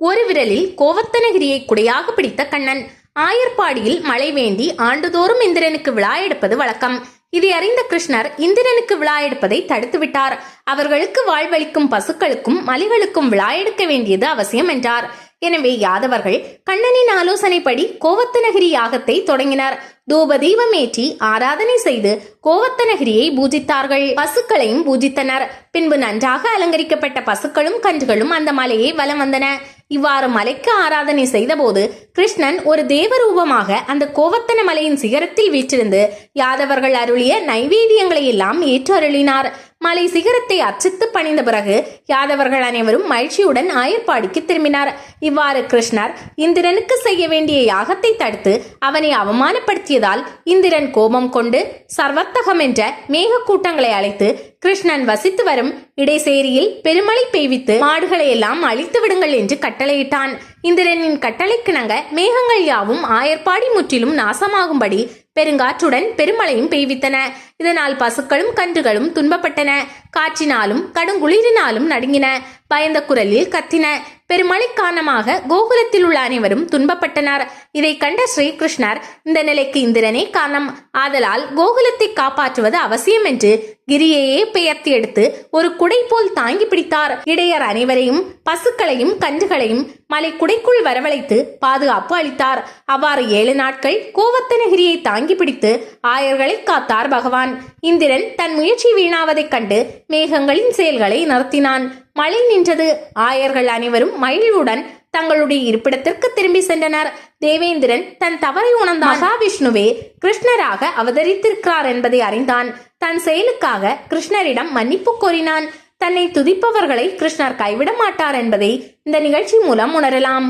ஒரு விரலில் கோவத்தனகிரியை குடையாக பிடித்த கண்ணன். ஆயர்பாடியில் மழை வேண்டி ஆண்டுதோறும் இந்திரனுக்கு விழா எடுப்பது வழக்கம். இதை அறிந்த கிருஷ்ணர் இந்திரனுக்கு விழா எடுப்பதை தடுத்துவிட்டார் அவர்களுக்கு வாழ்வளிக்கும் பசுக்களுக்கும் மலிகளுக்கும் விழா எடுக்க வேண்டியது அவசியம் என்றார். எனவே யாதவர்கள் கண்ணனின் ஆலோசனைப்படி கோவத்தனகிரி யாகத்தை தொடங்கினர். தூப தீபமேற்றி ஆராதனை செய்து கோவத்தனகிரியை பூஜித்தார்கள். பசுக்களையும் பூஜித்தனர். பின்பு நன்றாக அலங்கரிக்கப்பட்ட பசுக்களும் கன்றுகளும் அந்த மலையை வலம் வந்தன. இவ்வாறு மலைக்கு ஆராதனை செய்தபோது கிருஷ்ணன் ஒரு தேவரூபமாக அந்த கோவத்தன மலையின் சிகரத்தில் வீற்றிருந்து யாதவர்கள் அருளிய நைவேத்தியங்களை எல்லாம் ஏற்று அருளினார் மலை சிகரத்தை அர்ச்சித்து பணிந்த பிறகு யாதவர்கள் அனைவரும் மகிழ்ச்சியுடன் ஆயர்பாடிக்கு திரும்பினார். இவ்வாறு கிருஷ்ணர் இந்திரனுக்கு செய்ய வேண்டிய யாகத்தை தடுத்து அவனை அவமானப்படுத்தியதால் இந்திரன் கோபம் கொண்டு சர்வத்தகம் என்ற மேக கூட்டங்களை அழைத்து கிருஷ்ணன் வசித்து வரும் இடைசேரியில் பெருமழை பெய்வித்து மாடுகளை எல்லாம் அழித்து விடுங்கள் என்று கட்டளையிட்டான். இந்திரனின் கட்டளைக்கிணங்க மேகங்கள் யாவும் ஆயர்பாடி முற்றிலும் நாசமாகும்படி பெருங்காற்றுடன் பெருமழையும் பெய்வித்தன. இதனால் பசுக்களும் கன்றுகளும் துன்பப்பட்டன. காற்றினாலும் கடுங்குளிரினாலும் நடுங்கின. பயந்த குரலில் கத்தின. பெருமழை காரணமாக கோகுலத்தில் உள்ள அனைவரும் துன்பப்பட்டனர். இதை கண்ட ஸ்ரீகிருஷ்ணர் இந்த நிலைக்கு இந்திரனே காரணம். ஆதலால் கோகுலத்தை காப்பாற்றுவது அவசியம் என்று கிரியையே பெயர்த்து எடுத்து ஒரு குடை போல் தாங்கி பிடித்தார். இடையர் அனைவரையும் பசுக்களையும் கன்றுகளையும் மலை குடைக்குள் வரவழைத்து பாதுகாப்பு அளித்தார். அவ்வாறு ஏழு நாட்கள் கோவத்தனகிரியை தாங்கி பிடித்து ஆயர்களை காத்தார் பகவான். இந்திரன் தன் முயற்சி வீணாவதைக் கண்டு மேகங்களின் செயல்களை நடத்தினான் மழை நின்றது. ஆயர்கள் அனைவரும் மகிழ்வுடன் தங்களுடைய இருப்பிடத்திற்கு திரும்பி சென்றனர். தேவேந்திரன் தன் தவறை உணர்ந்த மகாவிஷ்ணுவே கிருஷ்ணராக அவதரித்திருக்கிறார் என்பதை அறிந்தான். தன் செயலுக்காக கிருஷ்ணரிடம் மன்னிப்பு கோரினான். தன்னை துதிப்பவர்களை கிருஷ்ணர் கைவிட மாட்டார் என்பதை இந்த நிகழ்ச்சி மூலம் உணரலாம்.